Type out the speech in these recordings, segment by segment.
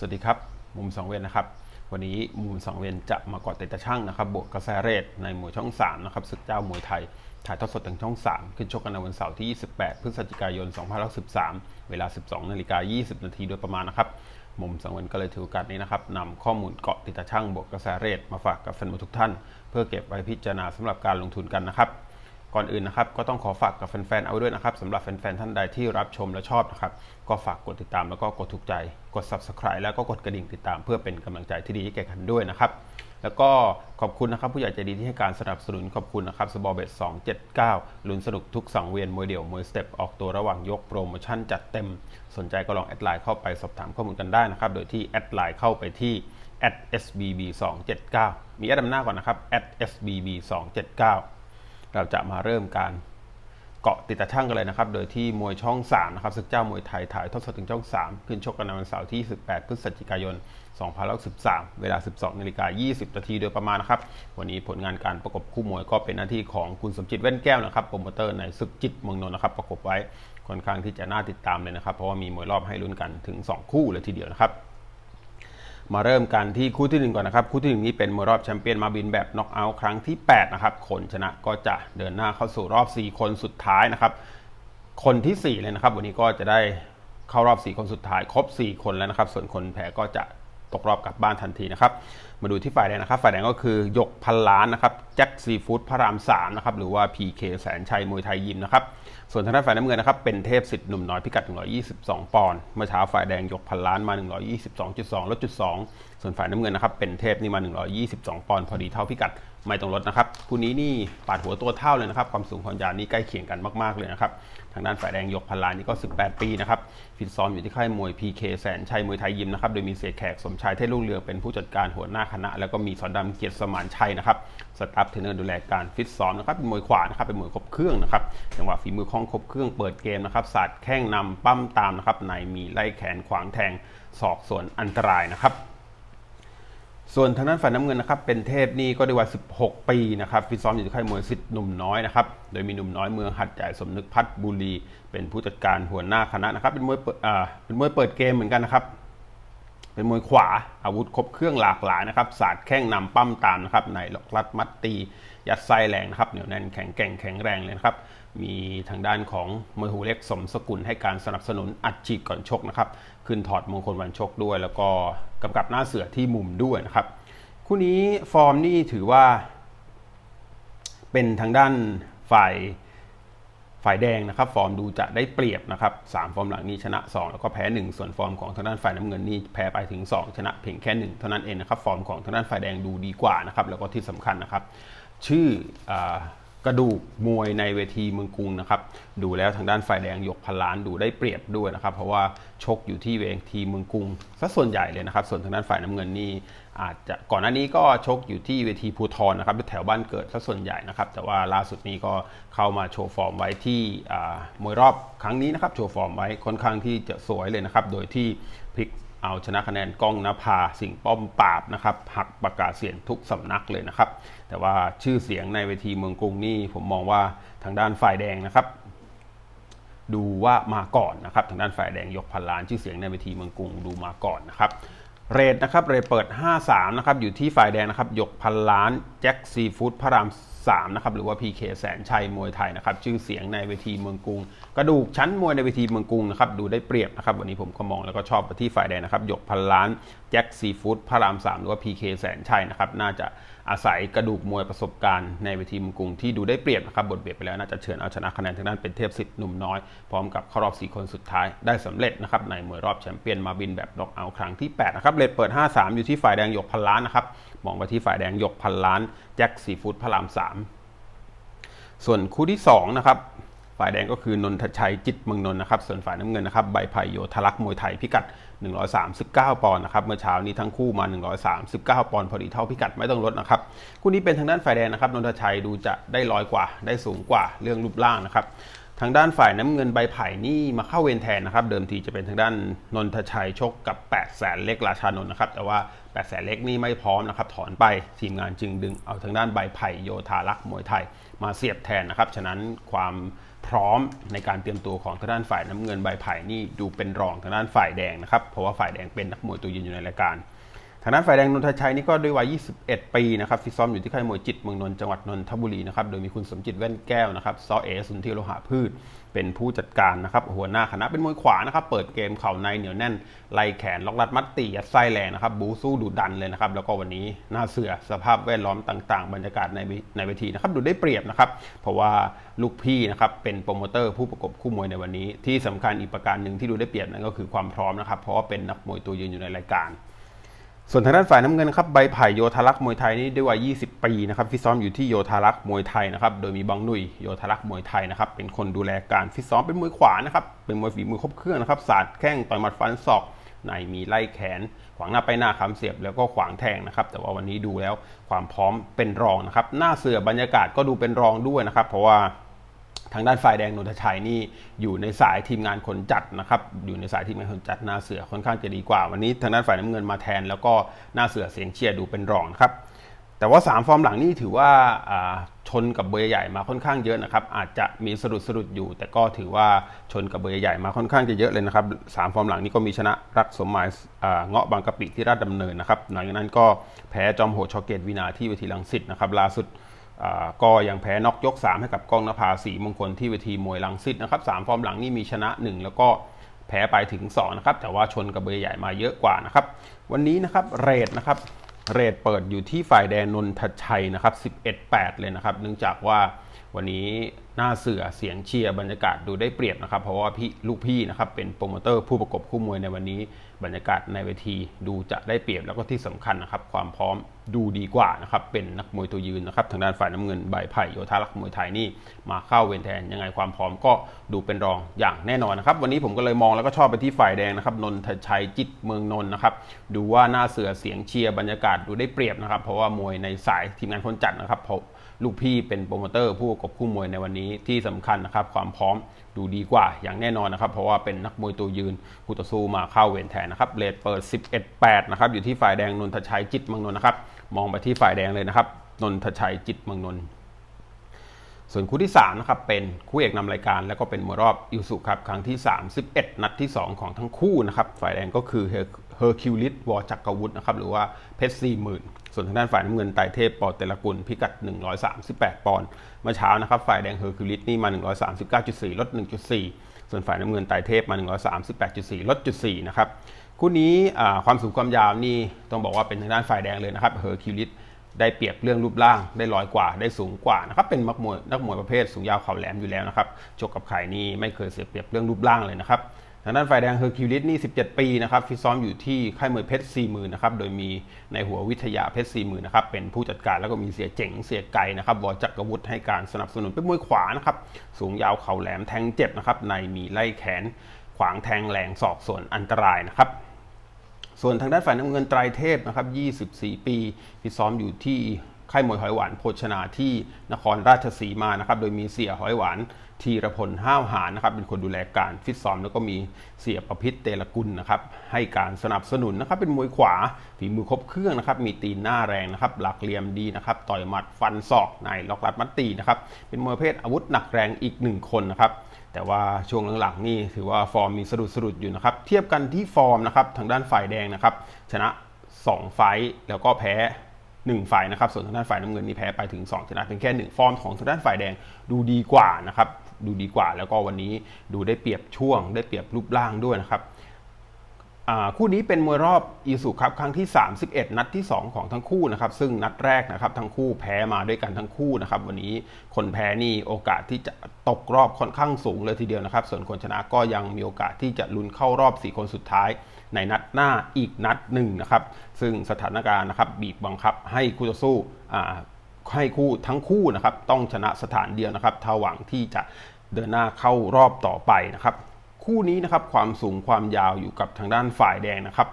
สวัสดีครับ มุมสองเวนนะครับ วันนี้มุมสองเวนจะมาเกาะติดตะช่างนะครับบวกกระแสเรทในมวยช่อง3นะครับศึกเจ้ามวยไทย ถ่ายทอดสดทางช่อง 3 ขึ้นชกกันในวันเสาร์ที่ 28 พฤศจิกายน 2513 เวลา 12นาฬิกา20 นาทีโดยประมาณนะครับมุมสังเวนก็เลยถือโอกาสนี้นะครับนำข้อมูลเกาะติดตะช่างบวกกระแสเรทมาฝากกับแฟนมวยทุกท่าน เพื่อเก็บไว้พิจารณาสำหรับการลงทุนกันนะครับ ก่อนอื่นนะครับก็ต้องขอฝากกับแฟนๆเอาด้วยนะครับสำหรับแฟนๆท่านใดที่รับชมและชอบนะครับก็ฝากกดติดตามแล้วก็กดถูกใจกด subscribe แล้วก็กดกระดิ่งติดตาม เพื่อเป็นกำลังใจที่ดีให้แก่กันด้วยนะครับแล้วก็ขอบคุณนะครับผู้ใหญ่ใจดีที่ให้การสนับสนุนขอบคุณนะครับสบอเบต279 ลุ้นสนุกทุกสังเวียนมวยเดี่ยวมวยสเต็ปออกตัวระหว่างยกโปรโมชั่นจัดเต็ม สนใจก็ลองแอดไลน์เข้าไปสอบถามข้อมูลกันได้นะครับโดยที่แอดไลน์เข้าไปที่ @sbb 279มีแอดนำหน้าก่อนนะครับ @sbb 279 เราจะมาเริ่มการเกาะติดตะช่างกันเลยนะครับ โดยที่มวยช่อง 3 นะครับศึกเจ้ามวยไทยถ่ายทอดสดถึงช่อง 3 ขึ้นชกกันในวันเสาร์ที่ 18 พฤศจิกายน 2013 เวลา 12นาฬิกา20นาทีโดยประมาณนะครับ วันนี้ผลงานการประกบคู่มวยก็เป็นหน้าที่ของคุณสมจิตแว่นแก้วนะครับ โปรโมเตอร์ในศึกจิตเมืองนนท์นะครับ ประกบไว้ค่อนข้างที่จะน่าติดตามเลยนะครับ เพราะว่ามีมวยรอบให้ลุ้นกันถึง 2 คู่เลยทีเดียวนะครับ มาเริ่มกันที่คู่ที่ 1 ก่อนนะครับ คู่ที่ 1 นี้เป็นมวยรอบแชมเปี้ยนมาบินแบบน็อกเอาท์ครั้งที่ 8 นะครับ คนชนะก็จะเดินหน้าเข้าสู่รอบ 4 คนสุดท้ายนะครับ คนที่ 4 เลยนะครับ วันนี้ก็จะได้เข้ารอบ 4 คนสุดท้าย ครบ 4 คนแล้วนะครับ ส่วนคนแพ้ก็จะ ตกรอบกลับบ้านทันทีนะครับ มาดูที่ฝ่ายแดงนะครับฝ่ายแดงก็คือยกพันล้านนะครับแจ็คซีฟู้ดพระราม3นะครับหรือว่า PK แสนชัยมวยไทยยิมนะครับส่วนทางด้านฝ่ายน้ำเงินนะครับเป็นเทพสิทธิ์หนุ่มน้อยพิกัด 122 ปอนด์เมื่อเช้าฝ่ายแดงยกพันล้านมา 122.2 ลดจุด 2 ส่วนฝ่ายน้ำเงินนะครับเป็นเทพนี่มา 122 ปอนด์พอดีเท่าพิกัดไม่ต้องลดนะครับคู่นี้นี่ปาดหัวตัวเท่าเลยนะครับความสูงความยาวนี่ใกล้เคียงกันมากๆเลยนะครับางด้านฝ่ายแดงยกพันล้านนี่ก็ 18 ปีนะครับฟิตซ้อมอยู่ที่ค่ายมวย PK แสนชัยมวยไทยยิมนะครับโดยมีเสียแขกสมชายเทศรุ่งเรือเป็นผู้จัดการหัวหน้าคณะ แล้วก็มีสอนดำเกียรติสมานชัยนะครับสตาฟเทรนเนอร์ดูแลการฟิตซ้อมนะครับเป็นมวยขวานะครับเป็นมวยครบเครื่องนะครับจังหวะฝีมือคล่องครบเครื่องเปิดเกมนะครับศาสตร์แข้งนำปั้มตามนะครับในมีไล่แขนขวางแทงศอกส่วนอันตรายนะครับ ส่วนทางด้านฝ่ายน้ำเงินนะครับเป็นเทพนี่ก็ได้วัย16 ปีนะครับฟิตซ้อมอยู่ที่ค่ายมวยสิทธิ์หนุ่มน้อยนะครับโดยมีหนุ่มน้อยเมืองหัดใหญ่สมนึกพัฒบุรี เป็นผู้จัดการหัวหน้าคณะนะครับเป็นมวยเปิดอ่าเป็นมวยเปิดเกมเหมือนกันนะครับเป็นมวยขวาอาวุธครบเครื่องหลากหลายนะครับศาสตร์แข้งนำปั้มตามนะครับในล็อกลัดมัดตี ยัดไส้แรงนะครับเหนียวแน่นแข็งแกร่งแข็งแรงเลยนะครับมีทางด้านของมวยหูเล็กสมสกุลให้การสนับสนุนอัดฉีดก่อนชกนะครับ ขึ้นถอดมงคลวันชกด้วย แล้วก็กำกับหน้าเสือที่มุมด้วยนะครับ คู่นี้ฟอร์มนี่ถือว่า เป็นทางด้านฝ่ายฝ่ายแดงนะครับ ฟอร์มดูจะได้เปรียบนะครับสามฟอร์มหลังนี้ชนะ 2 แล้วก็แพ้ 1 ส่วนฟอร์มของทางด้านฝ่ายน้ำเงินนี่แพ้ไปถึง 2 ชนะเพียงแค่ 1 เท่านั้นเองนะครับฟอร์มของทางด้านฝ่ายแดงดูดีกว่านะครับแล้วก็ที่สำคัญนะครับ ชื่ออ กระดูกมวยในเวทีเมืองกรุงนะครับ ดูแล้วทางด้านฝ่ายแดงยกพันล้านดูได้เปรียบด้วยนะครับ เพราะว่าชกอยู่ที่เวทีเมืองกรุงซะส่วนใหญ่เลยนะครับ ส่วนทางด้านฝ่ายน้ำเงินนี่อาจจะก่อนหน้านี้ก็ชกอยู่ที่เวทีภูทรนะครับแถวบ้านเกิดซะส่วนใหญ่นะครับ แต่ว่าล่าสุดนี้ก็เข้ามาโชว์ฟอร์มไว้ที่มวยรอบครั้งนี้นะครับ โชว์ฟอร์มไว้ค่อนข้างที่จะสวยเลยนะครับ โดยที่พลิก เอาชนะคะแนนก้องนภาสิ่งป้อมปราบนะครับหักประกาศเสียงทุกสำนักเลยนะครับ แต่ว่าชื่อเสียงในเวทีเมืองกรุงนี่ผมมองว่าทางด้านฝ่ายแดงนะครับ ดูว่ามาก่อนนะครับ ทางด้านฝ่ายแดงยกพันล้านชื่อเสียงในเวทีเมืองกรุงดูมาก่อนนะครับเรทนะครับเรทเปิด 53 นะครับ อยู่ที่ฝ่ายแดงนะครับ ยกพันล้านแจ็คซีฟู้ดพระราม 3นะครับหรือว่า PK แสนชัยมวยไทยนะครับชื่อเสียงในเวทีเมืองกรุง กระดูกชั้นมวยในเวทีเมืองกรุงนะครับดูได้เปรียบนะครับวันนี้ผมก็มองแล้วก็ชอบไปที่ฝ่ายแดงนะครับหยกพันล้านแจ็คซีฟู้ดพระราม 3 หรือว่า PK แสนชัยนะครับน่าจะอาศัยกระดูกมวยประสบการณ์ในเวทีเมืองกรุงที่ดูได้เปรียบนะครับบทเบียดไปแล้วน่าจะเฉือนเอาชนะคะแนนทางด้านเป็นเทพสิทธิ์หนุ่มน้อยพร้อมกับเข้ารอบ4คนสุดท้ายได้สำเร็จนะครับในมวยรอบแชมเปี้ยนมาบินแบบน็อกเอาท์ครั้งที่8นะครับเรทเปิด 53 อยู่ที่ฝ่ายแดงหยกพันล้านนะครับ มองไปที่ฝ่ายแดงยกพันล้านแจ็คซีฟูดพระราม3ส่วนคู่ที่2นะครับฝ่ายแดงก็คือนนทชัยจิตเมืองนนท์นะครับ ส่วนฝ่ายน้ำเงินนะครับใบไผ่โยธลักษ์มวยไทยพิกัด 139 ปอนด์นะครับ เมื่อเช้านี้ทั้งคู่มา 139 ปอนด์พอดีเท่าพิกัดไม่ต้องลดนะครับ คู่นี้เป็นทางด้านฝ่ายแดงนะครับ นนทชัยดูจะได้ลอยกว่า ได้สูงกว่าเรื่องรูปร่างนะครับ ทางด้านฝ่ายน้ำเงินใบไผ่นี่มาเข้าเวรแทนนะครับ เดิมทีจะเป็นทางด้านนนทชัยชกกับ8แสนเล็กราชานนท์นะครับ แต่ว่า 8แสนเล็กนี่ไม่พร้อมนะครับถอนไปทีมงานจึงดึงเอาทางด้านใบไผ่โยธาลักษ์มวยไทย มาเสียบแทนนะครับ ฉะนั้นความพร้อมในการเตรียมตัวของทางด้านฝ่ายน้ำเงินใบไผ่นี่ดูเป็นรองทางด้านฝ่ายแดงนะครับเพราะว่าฝ่ายแดงเป็นนักมวยตัวยืนอยู่ในรายการ ทางด้านฝ่ายแดงนนทชัยนี่ก็ด้วยวัย 21 ปีนะครับฟิตซ้อมอยู่ที่ค่ายมวยจิตเมืองนนท์จังหวัดนนทบุรีนะครับ โดยมีคุณสมจิตแว่นแก้วนะครับซอเอสุนทรโลหะพืช เป็นผู้จัดการนะครับ หัวหน้าคณะเป็นมวยขวานะครับ เปิดเกมเข่าในเหนียวแน่น ไล่แขนล็อกรัดมัดตียัดไส้แรงนะครับ บูสู้ดุดันเลยนะครับ แล้วก็วันนี้หน้าเสือสภาพแวดล้อมต่าง ๆ บรรยากาศในในเวทีนะครับ ดูได้เปรียบนะครับ เพราะว่าลูกพี่นะครับเป็นโปรโมเตอร์ผู้ประกบคู่มวยในวันนี้ ที่สำคัญอีกประการหนึ่งที่ดูได้เปรียบนั่นก็คือความพร้อมนะครับ เพราะว่าเป็นนักมวยตัวยืนอยู่ในรายการ ส่วนทางด้านฝ่ายน้ำเงินครับใบไผ่โยธารักษ์มวยไทยนี่ด้วยวัย 20 ปีนะครับฟิตซ้อมอยู่ที่โยธารักษ์มวยไทยนะครับโดยมีบังหนุยโยธารักษ์มวยไทยนะครับเป็นคนดูแลการฟิตซ้อมเป็นมวยขวานะครับเป็นมวยฝีมือครบเครื่องนะครับสาดแข้งต่อยหมัดฟันศอกในมีไล่แขน ขวางหน้าไปหน้าคำเสียบแล้วก็ขวางแทงนะครับแต่ว่าวันนี้ดูแล้วความพร้อมเป็นรองนะครับหน้าเสือบรรยากาศก็ดูเป็นรองด้วยนะครับเพราะว่า ทางด้านฝ่ายแดงนนทชัยนี่อยู่ในสายทีมงานคนจัดนะครับ อยู่ในสายทีมงานคนจัดหน้าเสือค่อนข้างจะดีกว่า วันนี้ทางด้านฝ่ายน้ำเงินมาแทน แล้วก็หน้าเสือเสียงเชียร์ดูเป็นรองนะครับแต่ว่า 3 ฟอร์มหลังนี่ถือว่าชนกับเบอร์ใหญ่มาค่อนข้างเยอะนะครับ อาจจะมีสะดุดสะดุดอยู่ แต่ก็ถือว่าชนกับเบอร์ใหญ่มาค่อนข้างจะเยอะเลยนะครับสามฟอร์มหลังนี่ก็มีชนะรักสมหมายเงาะบางกะปิที่ราชดำเนินนะครับหลังจากนั้นก็แพ้จอมโหดชอเกตวินาที่เวทีลังสิตนะครับล่าสุด ก็ยังแพ้น็อกยก 3 ให้กับกองนภาสีมงคลที่เวทีมวยลังสิตนะครับสามฟอร์มหลังนี่มีชนะ 1 แล้วก็แพ้ไปถึง2นะครับแต่ว่าชนกับเบอร์ใหญ่มาเยอะกว่านะครับวันนี้นะครับเรทนะครับเรทเปิดอยู่ที่ฝ่ายแดนนนทชัยนะครับ11-8 เลยนะครับเนื่องจากว่าวันนี้หน้าเสือเสียงเชียร์บรรยากาศดูได้เปรียบนะครับ เพราะว่าพี่ลูกพี่นะครับเป็นโปรโมเตอร์ผู้ประกบคู่มวยในวันนี้ บรรยากาศในเวทีดูจะได้เปรียบแล้วก็ที่สำคัญนะครับ ความพร้อมดูดีกว่านะครับเป็นนักมวยตัวยืนนะครับทางด้านฝ่ายน้ำเงินใบไผ่โยธารักษ์มวยไทยนี่มาเข้าเวรแทนยังไงความพร้อมก็ดูเป็นรองอย่างแน่นอนนะครับ วันนี้ผมก็เลยมองแล้วก็ชอบไปที่ฝ่ายแดงนะครับนนทชัยจิตเมืองนนท์นะครับดูว่าหน้าเสือเสียงเชียร์บรรยากาศดูได้เปรียบนะครับ เพราะว่ามวยในสายทีมงานคนจัดนะครับพราะ ลูกพี่เป็นโปรโมเตอร์ผู้กบคู่มวยในวันนี้ที่สำคัญนะครับ ความพร้อมดูดีกว่าอย่างแน่นอนนะครับ เพราะว่าเป็นนักมวยตัวยืนคู่ต่อสู้มาเข้าเวรแทนนะครับเลทเปิด 11-8 นะครับอยู่ที่ฝ่ายแดงนนทชัยจิตมืองนนนะครับมองไปที่ฝ่ายแดงเลยนะครับนนทชัยจิตมืองนนส่วนคู่ที่3นะครับเป็นคู่เอกนำรายการแล้วก็เป็นมวยรอบอิวสุครับครั้งที่ 31 นัดที่ 2 ของทั้งคู่นะครับฝ่ายแดงก็คือเฮอร์คิวลิสวอจักรวุฒินะครับหรือว่าเพชรสี่หมื่น ส่วนทางด้านฝ่ายน้ำเงินไตเทพปอเตลกุลพิกัด 138 ปอนด์เมื่อเช้านะครับฝ่ายแดงเฮอร์คิวลิสนี่มา 139.4 ลด 1.4 ส่วนฝ่ายน้ำเงินไตเทพมา 138.4 ลดจุด4นะครับคู่นี้ความสูงความยาวนี่ต้องบอกว่าเป็นทางด้านฝ่ายแดงเลยนะครับเฮอร์คิวลิสได้เปรียบเรื่องรูปร่างได้ลอยกว่าได้สูงกว่านะครับเป็นนักมวยนักมวยประเภทสูงยาวเข่าแหลมอยู่แล้วนะครับชกกับไข่นี่ไม่เคยเสียเปรียบเรื่องรูปร่างเลยนะครับ ทางด้านฝ่ายแดงเฮอร์คิวลิสนี่ 17 ปีนะครับฟิตซ้อมอยู่ที่ค่ายมวยเพชร4 0,000นะครับโดยมีในหัววิทยาเพชร4 0,000นะครับเป็นผู้จัดการแล้วก็มีเสียเจ๋งเสียไก่นะครับวอจักรวุฒิให้การสนับสนุนเป็นมวยขวานะครับสูงยาวเข่าแหลมแทงเจ็บนะครับในมีไล่แขนขวางแทงแหลงศอกส่วนอันตรายนะครับส่วนทางด้านฝ่ายน้ำเงินไตรเทพนะครับ24 ปีที่ซ้อมอยู่ที่ ค่ายมวยหอยหวานโภชนาที่นครราชสีมานะครับ โดยมีเสียหอยหวานทีรพลห้าวหารนะครับ เป็นคนดูแลการฟิตซ้อมแล้วก็มีเสียประพิษเตลกุลนะครับ ให้การสนับสนุนนะครับ เป็นมวยขวาฝีมือครบเครื่องนะครับ มีตีนหน้าแรงนะครับ หลักเหลี่ยมดีนะครับ ต่อยหมัดฟันศอกในล็อกลัดมัดตีนะครับ เป็นมวยเภทอาวุธหนักแรงอีกหนึ่งคนนะครับแต่ว่าช่วงหลังๆนี่ถือว่าฟอร์มมีสะดุดสะดุดอยู่นะครับ เทียบกันที่ฟอร์มนะครับทางด้านฝ่ายแดงนะครับ ชนะ 2 ไฟต์แล้วก็แพ้ 1 ฝ่ายนะครับ ส่วนทางด้านฝ่ายน้ำเงินนี่แพ้ไปถึง2ชนะเพียงแค่ 1 ฟอร์มของทางด้านฝ่ายแดงดูดีกว่านะครับดูดีกว่า แล้วก็วันนี้ดูได้เปรียบช่วง ได้เปรียบรูปร่างด้วยนะครับคู่นี้เป็นมวยรอบอีสุครับครั้งที่ 31 นัดที่ 2 ของทั้งคู่นะครับซึ่งนัดแรกนะครับทั้งคู่แพ้มาด้วยกันทั้งคู่นะครับวันนี้คนแพ้นี่โอกาสที่จะตกรอบค่อนข้างสูงเลยทีเดียวนะครับ ส่วนคนชนะก็ยังมีโอกาสที่จะลุ้นเข้ารอบ 4 คนสุดท้ายในนัดหน้าอีกนัดหนึ่งนะครับ ซึ่งสถานการณ์นะครับบีบบังคับให้คู่ต่อสู้ให้คู่ทั้งคู่นะครับต้องชนะสถานเดียวนะครับถ้าหวังที่จะเดินหน้าเข้ารอบต่อไปนะครับ คู่นี้นะครับความสูงความยาวอยู่กับทางด้านฝ่ายแดงนะครับ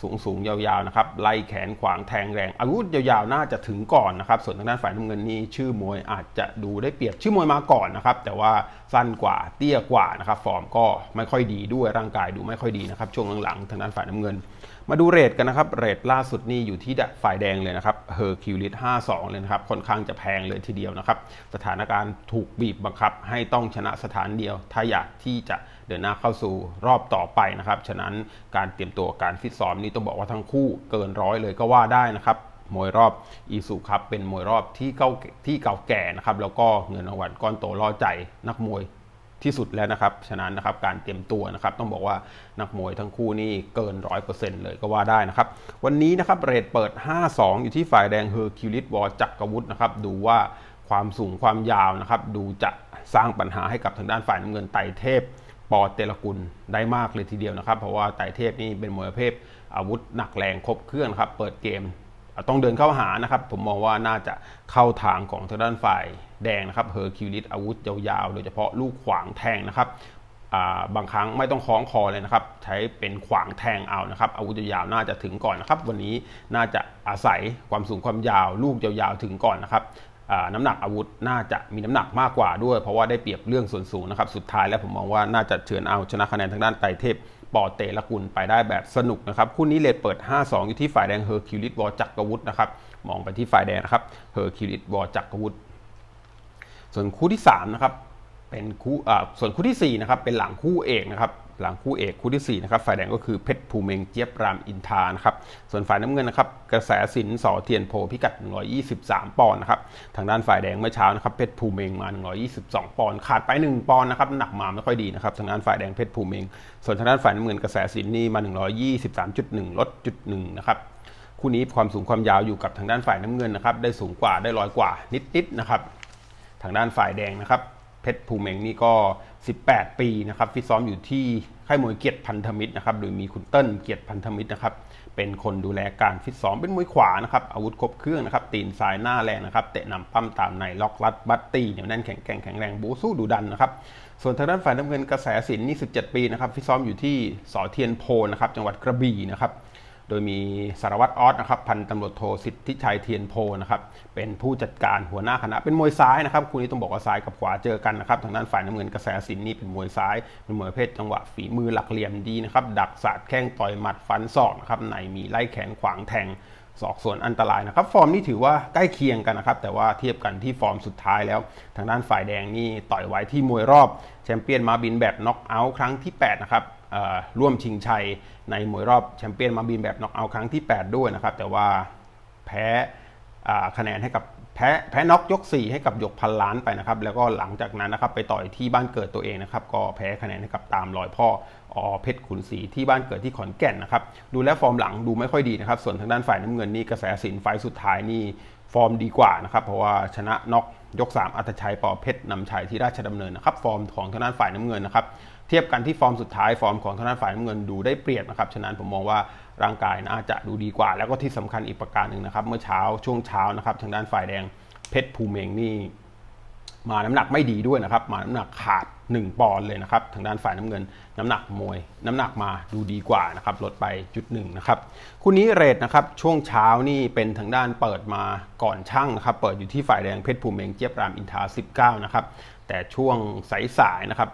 สูงสูงยาวๆนะครับไล่แขนขวางแทงแรง อาวุธยาวๆน่าจะถึงก่อนนะครับ ส่วนทางด้านฝ่ายน้ำเงินนี่ชื่อมวยอาจจะดูได้เปรียบชื่อมวยมาก่อนนะครับ แต่ว่า สั้นกว่าเตี้ยกว่านะครับฟอร์มก็ไม่ค่อยดีด้วยร่างกายดูไม่ค่อยดีนะครับช่วงหลังๆทางด้านฝ่ายน้ำเงิน มาดูเรทกันนะครับเรทล่าสุดนี่อยู่ที่ฝ่ายแดงเลยนะครับเฮอร์คิวลิส52 เลยนะครับค่อนข้างจะแพงเลยทีเดียวนะครับสถานการณ์ถูกบีบบังคับ ให้ต้องชนะสถานเดียว ถ้าอยากที่จะเดินหน้าเข้าสู่รอบต่อไปนะครับฉะนั้นการเตรียมตัวการฟิตซ้อมนี่ต้องบอกว่าทั้งคู่เกินร้อยเลยก็ว่าได้นะครับ มวยรอบอีสุครับเป็นมวยรอบที่เก่าที่เก่าแก่นะครับแล้วก็เงินรางวัลก้อนโตล่อใจนักมวยที่สุดแล้วนะครับ ฉะนั้นนะครับการเตรียมตัวนะครับต้องบอกว่านักมวยทั้งคู่นี่เกิน 100%เลยก็ว่าได้นะครับ วันนี้นะครับเรทเปิด 5-2 อยู่ที่ฝ่ายแดงเฮอร์คิวลิสวอจักรวุฒินะครับดูว่าความสูงความยาวนะครับ ดูจะสร้างปัญหาให้กับทางด้านฝ่ายน้ำเงินไตรเทพปอเตลกุลได้มากเลยทีเดียวนะครับ เพราะว่าไตรเทพนี่เป็นมวยประเภทอาวุธหนักแรงครบเครื่องครับ เปิดเกม ต้องเดินเข้าหานะครับ ผมมองว่าน่าจะเข้าทางของทางด้านฝ่ายแดงนะครับเฮอร์คิวลิสอาวุธยาวๆ โดยเฉพาะลูกขวางแทงนะครับบางครั้งไม่ต้องคล้องคอเลยนะครับ ใช้เป็นขวางแทงเอานะครับ อาวุธยาวน่าจะถึงก่อนนะครับ วันนี้น่าจะอาศัยความสูงความยาว ลูกยาวๆถึงก่อนนะครับน้ำหนักอาวุธน่าจะมีน้ำหนักมากกว่าด้วย เพราะว่าได้เปรียบเรื่องส่วนสูงนะครับ สุดท้ายแล้วผมมองว่าน่าจะเฉือนเอาชนะคะแนนทางด้านไตรเทพ ปอเตละกุลไปได้แบบสนุกนะครับคู่นี้เลทเปิด 5-2 อยู่ที่ฝ่ายแดงเฮอร์คิวลิสวอจักรวุฒินะครับมองไปที่ฝ่ายแดงนะครับเฮอร์คิวลิสวอจักรวุฒิส่วนคู่ที่3นะครับเป็นคู่อ่าส่วนคู่ที่4นะครับเป็นหลังคู่เอกนะครับ หลังคู่เอกคู่ที่ 4 นะครับ ฝ่ายแดงก็คือเพชรภูเมงเจี๊ยบรามอินทานะครับ ส่วนฝ่ายน้ำเงินนะครับ กระแสสินสอเทียนโพพิกัด 123 ปอนด์นะครับ ทางด้านฝ่ายแดงเมื่อเช้านะครับ เพชรภูเมงมา 122 ปอนด์ ขาดไป 1 ปอนด์นะครับ หนักมาไม่ค่อยดีนะครับ ทางด้านฝ่ายแดงเพชรภูเมง ส่วนทางด้านฝ่ายน้ำเงินกระแสสินนี่มา 123.1 ลดจุดหนึ่งนะครับคู่นี้ความสูงความยาวอยู่กับทางด้านฝ่ายน้ำเงินนะครับ ได้สูงกว่าได้ร้อยกว่านิดๆนะครับ ทางด้านฝ่ายแดงนะครับ เพชรภูเมงนี่ก็ 18 ปีนะครับฟิตซ้อมอยู่ที่ค่ายมวยเกียรติพันธมิตรนะครับโดยมีคุณเติ้ลเกียรติพันธมิตรนะครับเป็นคนดูแลการฟิตซ้อมเป็นมวยขวานะครับอาวุธครบเครื่องนะครับตีนซ้ายหน้าแรงนะครับเตะนำปั้มตามในล็อกลัดบัตตีเหนียวแน่นแข็งแกร่งแข็งแรงบูสู้ดูดันนะครับส่วนทางด้านฝ่ายน้ำเงินกระแสสินนี่ 17 ปีนะครับฟิตซ้อมอยู่ที่สอเทียนโพนะครับจังหวัดกระบี่นะครับ โดยมีสารวัตรออสนะครับพันตำรวจโทสิทธิชัยเทียนโพนะครับเป็นผู้จัดการหัวหน้าคณะ เป็นมวยซ้ายนะครับคู่นี้ต้องบอกว่าซ้ายกับขวาเจอกันนะครับทางด้านฝ่ายน้ำเงินกระแสสินนี่เป็นมวยซ้าย เป็นมวยประเพศจังหวะฝีมือหลักเหลี่ยมดีนะครับดักสาดแข้งต่อยหมัดฟันศอกนะครับในมีไล่แขนขวางแทงศอกส่วนอันตรายนะครับ ฟอร์มนี่ถือว่าใกล้เคียงกันนะครับ แต่ว่าเทียบกันที่ฟอร์มสุดท้ายแล้ว ทางด้านฝ่ายแดงนี่ต่อยไว้ที่มวยรอบแชมเปี้ยนมาบินแบบน็อกเอาท์ครั้งที่8นะครับ ร่วมชิงชัยในมวยรอบแชมเปี้ยนมาบินแบบน็อกเอาท์ครั้งที่ 8 ด้วยนะครับ แต่ว่าแพ้คะแนนให้กับแพ้แพ้น็อกยก 4 ให้กับยกพันล้านไปนะครับ แล้วก็หลังจากนั้นนะครับไปต่อยที่บ้านเกิดตัวเองนะครับ ก็แพ้คะแนนให้กับตามรอยพ่ออเพชรขุนศรีที่บ้านเกิดที่ขอนแก่นนะครับ ดูแลฟอร์มหลังดูไม่ค่อยดีนะครับ ส่วนทางด้านฝ่ายน้ำเงินนี่กระแสสินไฟสุดท้ายนี่ฟอร์มดีกว่านะครับ เพราะว่าชนะน็อก ยก 3 อัตชัยปอเพชรนำชัยที่ราชดำเนินนะครับฟอร์มของทางด้านฝ่ายน้ำเงินนะครับเทียบกันที่ฟอร์มสุดท้ายฟอร์มของทางด้านฝ่ายน้ำเงินดูได้เปรียบนะครับฉะนั้นผมมองว่าร่างกายน่าจะดูดีกว่า แล้วก็ที่สำคัญอีกประการหนึ่งนะครับเมื่อเช้าช่วงเช้านะครับทางด้านฝ่ายแดงเพชรภูเมงนี่ มาน้ำหนักไม่ดีด้วยนะครับ มาน้ำหนักขาด 1 ปอนด์เลยนะครับ ทางด้านฝ่ายน้ำเงิน น้ำหนักมวย น้ำหนักมาดูดีกว่านะครับ ลดไปจุดหนึ่งนะครับ คู่นี้เรทนะครับ ช่วงเช้านี่เป็นทางด้านเปิดมาก่อนช่างนะครับ เปิดอยู่ที่ฝ่ายแดงเพชรภูเมงเจี๊ยบรามอินทรา19 นะครับ แต่ช่วงสายๆนะครับ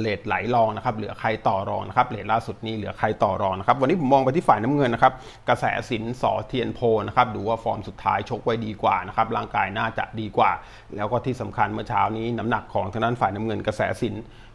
เลทไหลรองนะครับเหลือใครต่อรองนะครับเลทล่าสุดนี้เหลือใครต่อรองนะครับวันนี้ผมมองไปที่ฝ่ายน้ำเงินนะครับกระแสสินสอเทียนโพนะครับดูว่าฟอร์มสุดท้ายชกไว้ดีกว่านะครับร่างกายน่าจะดีกว่า แล้วก็ที่สำคัญเมื่อเช้านี้น้ำหนักของทางด้านฝ่ายน้ำเงินกระแสสิน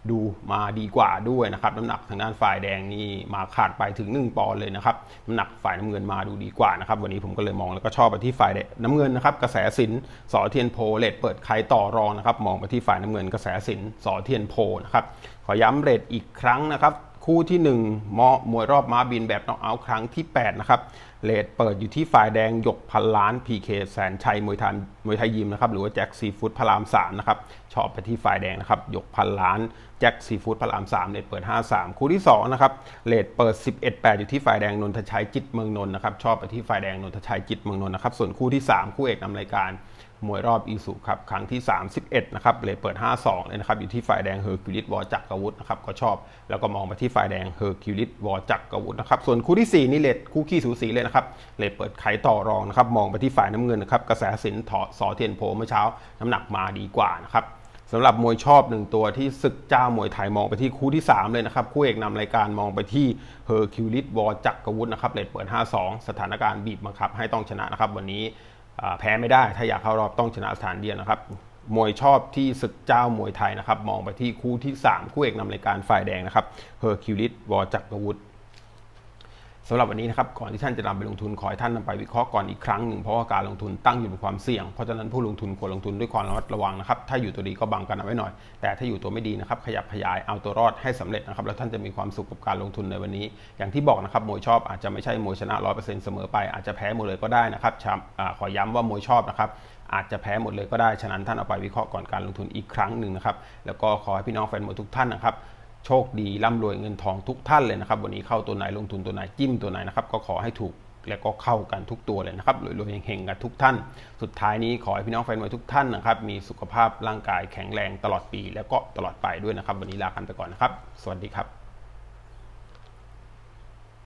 ดูมาดีกว่าด้วยนะครับน้ำหนักทางด้านฝ่ายแดงนี่มาขาดไปถึง 1 ปอนด์เลยนะครับน้ำหนักฝ่ายน้ำเงินมาดูดีกว่านะครับวันนี้ผมก็เลยมองแล้วก็ชอบไปที่ฝ่ายน้ำเงินนะครับกระแสสินสอเทียนโพเลทเปิดใครต่อรองนะครับมองไปที่ฝ่ายน้ำเงินกระแสสินสอเทียนโพนะครับขอย้ำเรทอีกครั้งนะครับคู่ที่1มอมวยรอบม้าบินแบบน็อกเอาท์ครั้งที่ 8 นะครับเลทเปิดอยู่ที่ฝ่ายแดงหยกพันล้าน PK แสนชัยมวยไทยมวยไทยยิมนะครับหรือว่าแจ็คซีฟู้ดพระราม3นะครับ ชอบไปที่ฝ่ายแดงนะครับหยกพันล้านแจ็คซีฟู้ดพระราม3เลทเปิด 53 คู่ที่ 2 นะครับเลทเปิด 11 8 อยู่ที่ฝ่ายแดงนนทชัยจิตเมืองนนท์นะครับชอบไปที่ฝ่ายแดงนนทชัยจิตเมืองนนท์นะครับส่วนคู่ที่ 3 คู่เอกนำรายการมวยรอบอีสุครับครั้งที่ 31 นะครับเลทเปิด 52 เลยนะครับอยู่ที่ฝ่ายแดงเฮอร์คิวลิสวอจักรวุฒินะครับก็ชอบ แล้วก็มองไปที่ฝ่ายแดงเฮอร์คิวลิสวอจักรวุฒินะครับส่วนคู่ที่ 4 นี่เลทคู่ขี้สูสีเลยนะครับเลทเปิดไขต่อรองนะครับมองไปที่ฝ่ายน้ำเงินนะครับกระแสสินถอสอเทียนโพเมื่อเช้าน้ำหนักมาดีกว่านะครับ สำหรับมวยชอบหนึ่งตัวที่ศึกเจ้ามวยไทยมองไปที่คู่ที่ 3 เลยนะครับ คู่เอกนำรายการมองไปที่เฮอร์คิวลิสวอจักรวุฒินะครับเลดเปิด 5-2 สถานการณ์บีบบังคับ ให้ต้องชนะนะครับ วันนี้แพ้ไม่ได้ถ้าอยากเข้ารอบต้องชนะสถานเดียวนะครับมวยชอบที่ศึกเจ้ามวยไทยนะครับ มองไปที่คู่ที่ 3 คู่เอกนำรายการฝ่ายแดงนะครับเฮอร์คิวลิสวอจักรวุฒิ สำหรับวันนี้นะครับก่อนที่ท่านจะนำไปลงทุนขอให้ท่านนำไปวิเคราะห์ก่อนอีกครั้งหนึ่งเพราะว่าการลงทุนตั้งอยู่บนความเสี่ยงเพราะฉะนั้นผู้ลงทุนควรลงทุนด้วยความระมัดระวังนะครับถ้าอยู่ตัวดีก็บังกันเอาไว้หน่อย แต่ถ้าอยู่ตัวไม่ดีนะครับขยับขยายเอาตัวรอดให้สำเร็จนะครับแล้วท่านจะมีความสุขกับการลงทุนในวันนี้ อย่างที่บอกนะครับมวยชอบอาจจะไม่ใช่มวยชนะ100%เปอร์เซ็นต์เสมอไปอาจจะแพ้หมดเลยก็ได้นะครับชอขอย้ำว่ามวยชอบนะครับอาจจะแพ้หมดเลยก็ได้ฉะนั้นท่านเอาไปวิเคราะห์ก่อนการลงทุนอีกครั้งหนึ่งนะครับแล้วก็ขอให้พี่น้องแฟนมวยทุกท่านนะครับ โชคดีร่ำรวยเงินทองทุกท่านเลยนะครับ วันนี้เข้าตัวไหนลงทุนตัวไหนจิ้มตัวไหนนะครับ ก็ขอให้ถูกและก็เข้ากันทุกตัวเลยนะครับรวยๆเฮงๆกันทุกท่าน สุดท้ายนี้ขอให้พี่น้องแฟนมวยทุกท่านนะครับ มีสุขภาพร่างกายแข็งแรงตลอดปี แล้วก็ตลอดไปด้วยนะครับ วันนี้ลากันไปก่อนนะครับ สวัสดีครับ